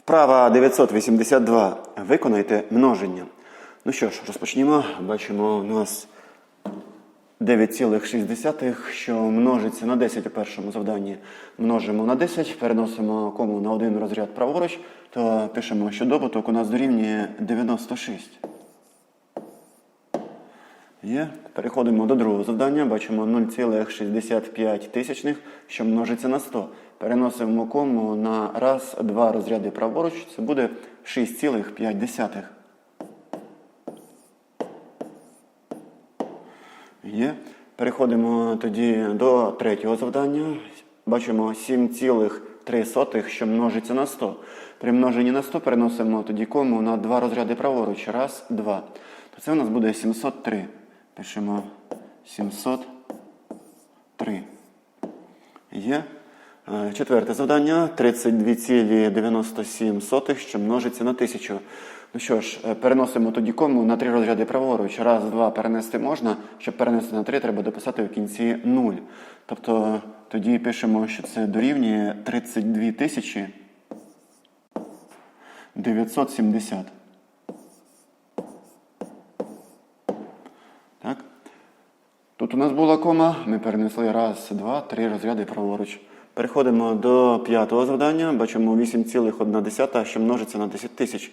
Вправа 982. Виконайте множення. Ну що ж, розпочнімо. Бачимо, у нас 9,6, що множиться на 10 у першому завданні. Множимо на 10, переносимо кому на один розряд праворуч, то пишемо, що добуток у нас дорівнює 96. Є. Переходимо до другого завдання. Бачимо 0,65 тисячних, що множиться на 100. Переносимо кому на раз, два розряди праворуч. Це буде 6,5. Є. Переходимо тоді до третього завдання. Бачимо 7,3, що множиться на 100. При множенні на 100 переносимо тоді кому на два розряди праворуч. Раз, два. То це у нас буде 703. Пишемо 703. Є. Е, Четверте завдання 32,97, що множиться на 1000. Ну що ж, е, переносимо тоді кому на три розряди праворуч. Раз, два перенести можна. Щоб перенести на три, треба дописати в кінці 0. Тобто тоді пишемо, що це дорівнює 32 тисячі 970. Тут у нас була кома, ми перенесли раз, два, три розряди праворуч. Переходимо до п'ятого завдання. Бачимо 8,1, що множиться на 10 тисяч.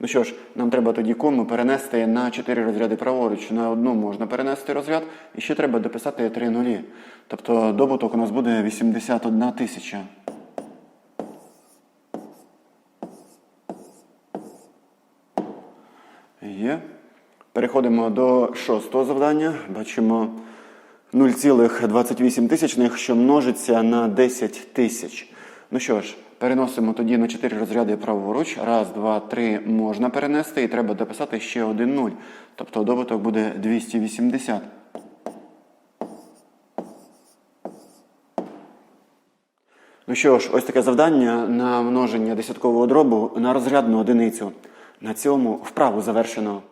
Ну що ж, нам треба тоді кому перенести на 4 розряди праворуч. На одну можна перенести розряд, і ще треба дописати 3 нулі. Тобто добуток у нас буде 81 тисяча. Є. Переходимо до шостого завдання. Бачимо 0,28 тисячних, що множиться на 10 тисяч. Ну що ж, переносимо тоді на 4 розряди праворуч. Раз, два, три можна перенести, і треба дописати ще один 0. Тобто добуток буде 280. Ну що ж, ось таке завдання на множення десяткового дробу на розрядну одиницю. На цьому вправу завершено.